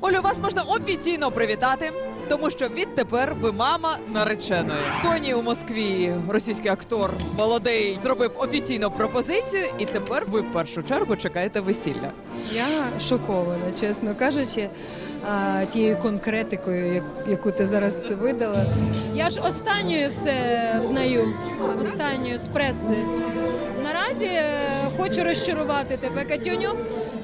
Олю, вас можна офіційно привітати, тому що відтепер ви мама нареченої. Тоні у Москві, російський актор, молодий, зробив офіційну пропозицію, і тепер ви в першу чергу чекаєте весілля. Я шокована, чесно кажучи, а, тією конкретикою, яку ти зараз видала. Я ж останньою все взнаю, останньою з преси. Наразі е, хочу розчарувати тебе, Катюню,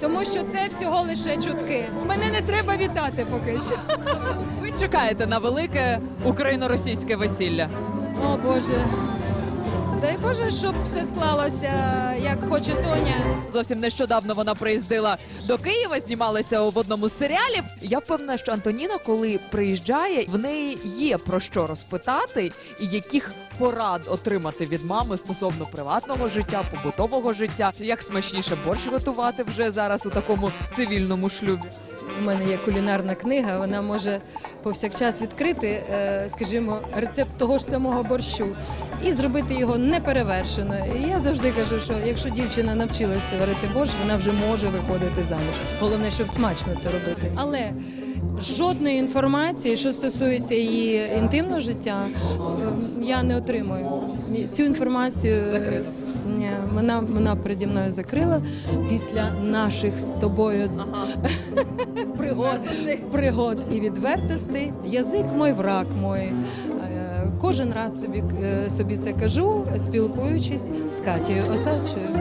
тому що це всього лише чутки. Мене не треба вітати поки що. Ви чекаєте на велике україно-російське весілля. О Боже. Дай Боже, щоб все склалося, як хоче Тоня. Зовсім нещодавно вона приїздила до Києва, знімалася в одному з серіалів. Я впевнена, що Антоніна, коли приїжджає, в неї є про що розпитати і яких порад отримати від мами стосовно приватного життя, побутового життя, як смачніше борщ готувати вже зараз у такому цивільному шлюбі. У мене є кулінарна книга, вона може повсякчас відкрити, е, скажімо, рецепт того ж самого борщу і зробити його неперевершено. І я завжди кажу, що якщо дівчина навчилася варити борщ, вона вже може виходити заміж. Головне, щоб смачно це робити. Але жодної інформації, що стосується її інтимного життя, я не отримую. Цю інформацію е, вона, вона переді мною закрила після наших з тобою пригод, пригод і відвертостей. Язик мой, враг мой. Е, Кожен раз собі, е, собі це кажу, спілкуючись з Катією Осадчою.